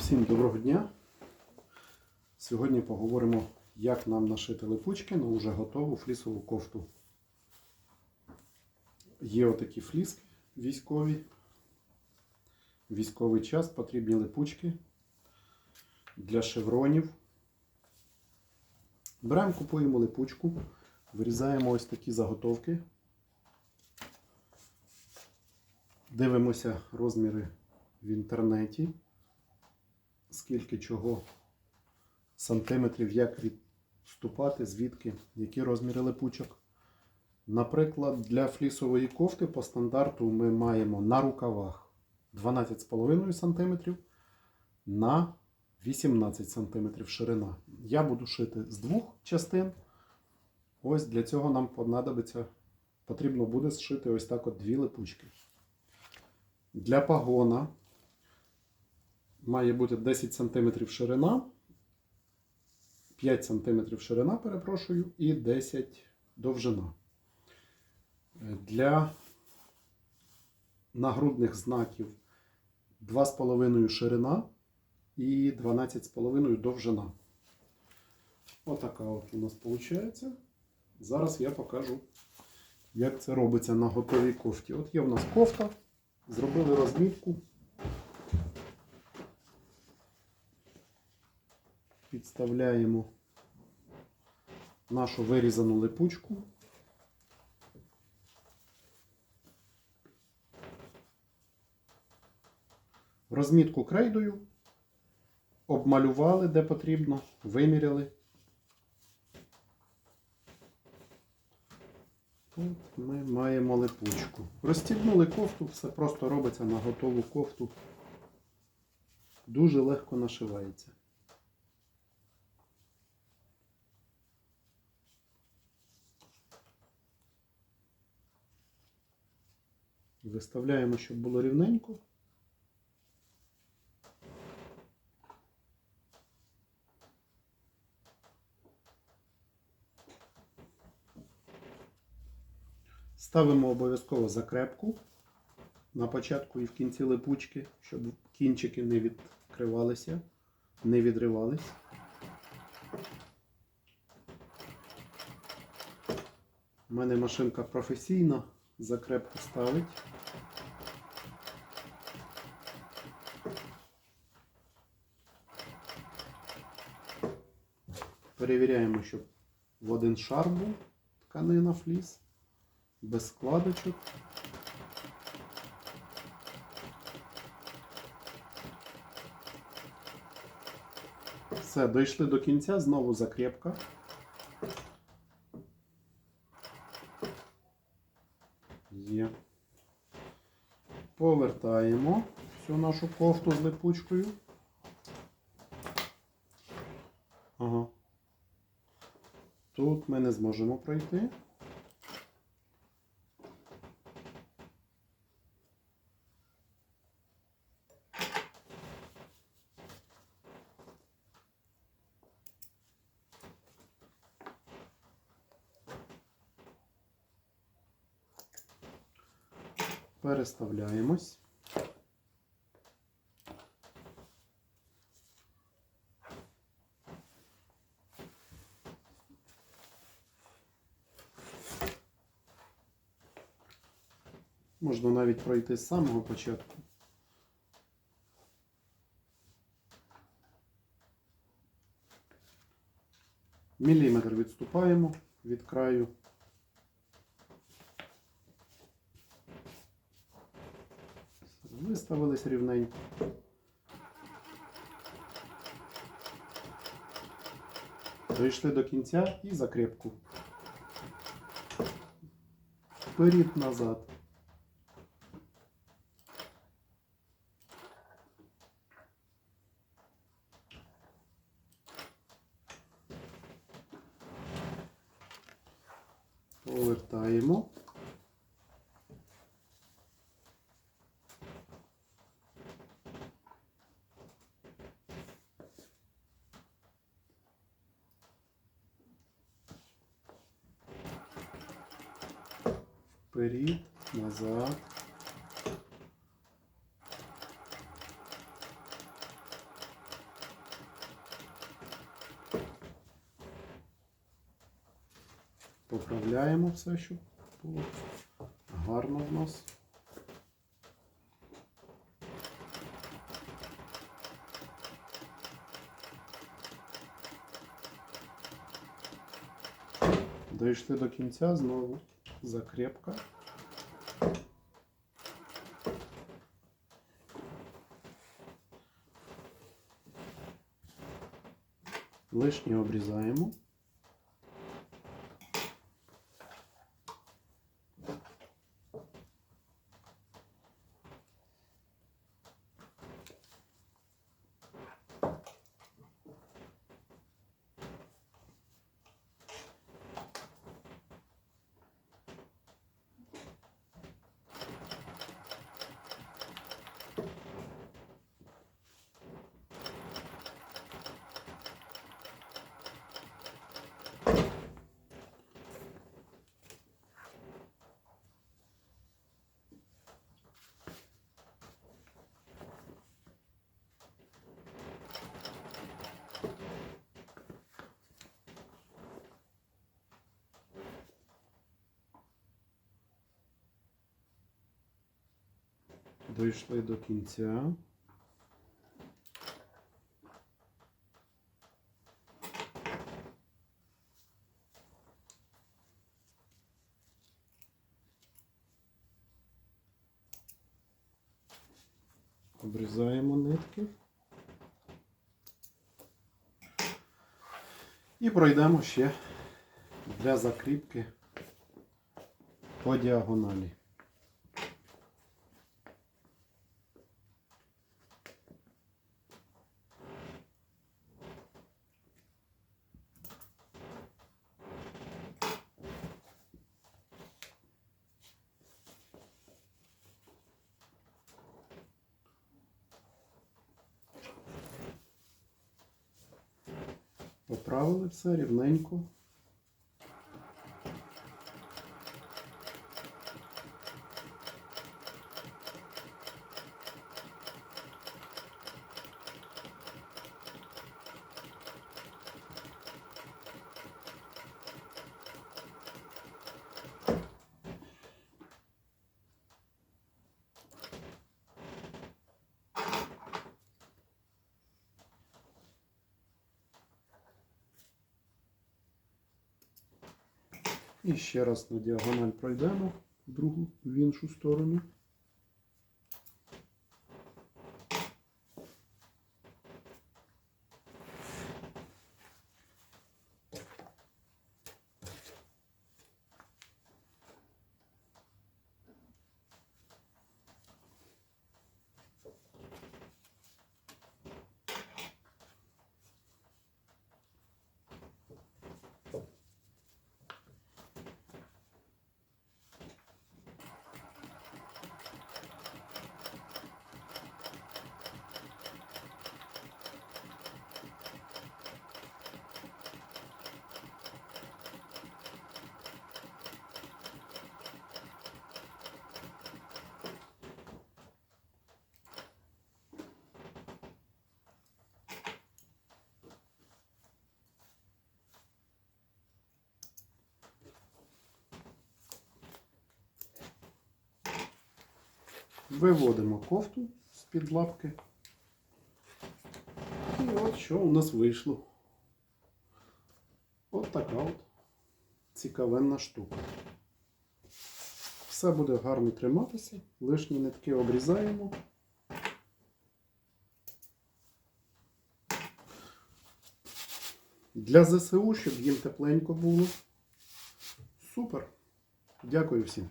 Всім доброго дня. Сьогодні поговоримо, як нам нашити липучки на вже готову флісову кофту. Є отакі фліски військові. Військовий час потрібні липучки для шевронів. Беремо, купуємо липучку, вирізаємо ось такі заготовки. Дивимося розміри в інтернеті скільки чого сантиметрів, як відступати, звідки, які розміри липучок. Наприклад, для флісової кофти по стандарту ми маємо на рукавах 12,5 см на 18 см ширина. Я буду шити з двох частин. Ось для цього нам понадобиться, потрібно буде зшити ось так от дві липучки. Для пагона має бути 10 см ширина, 5 см ширина, перепрошую, і 10 довжина. Е, Для нагрудних знаків 2,5 ширина і 12,5 довжина. Отака от у нас виходить. Зараз я покажу, як це робиться на готовій кофті. От є в нас кофта, зробили розмітку. Підставляємо нашу вирізану липучку. Розмітку крейдою, обмалювали де потрібно, виміряли. Тут ми маємо липучку. Розстібнули кофту, все просто робиться на готову кофту. Дуже легко нашивається. Виставляємо, щоб було рівненько. Ставимо обов'язково закрепку на початку і в кінці липучки, щоб кінчики не відкривалися, не відривались. У мене машинка професійна, закрепку ставить. Перевіряємо, щоб в один шар був тканина фліс, без складочок. Все, дійшли до кінця, знову закрепка. Є. Повертаємо всю нашу кофту з липучкою. Ага. Тут ми не зможемо пройти. Переставляємось. Можна навіть пройти з самого початку. Міліметр відступаємо від краю. Виставились рівненько. Дійшли до кінця і закрепку. Вперед назад. Повертаємо. Вперед, назад. Поправляємо все, щоб було гарно в нас. Дійшли до кінця, знову закрепка. Лишнє обрізаємо. Дійшли до кінця. Обрізаємо нитки. І пройдемо ще для закріпки по діагоналі. Поправили все рівненько. І ще раз на діагональ пройдемо другу, в іншу сторону. Виводимо кофту з-під лапки. І от що у нас вийшло. От така от цікавенна штука. Все буде гарно триматися, лишні нитки обрізаємо. Для ЗСУ, щоб їм тепленько було. Супер. Дякую всім.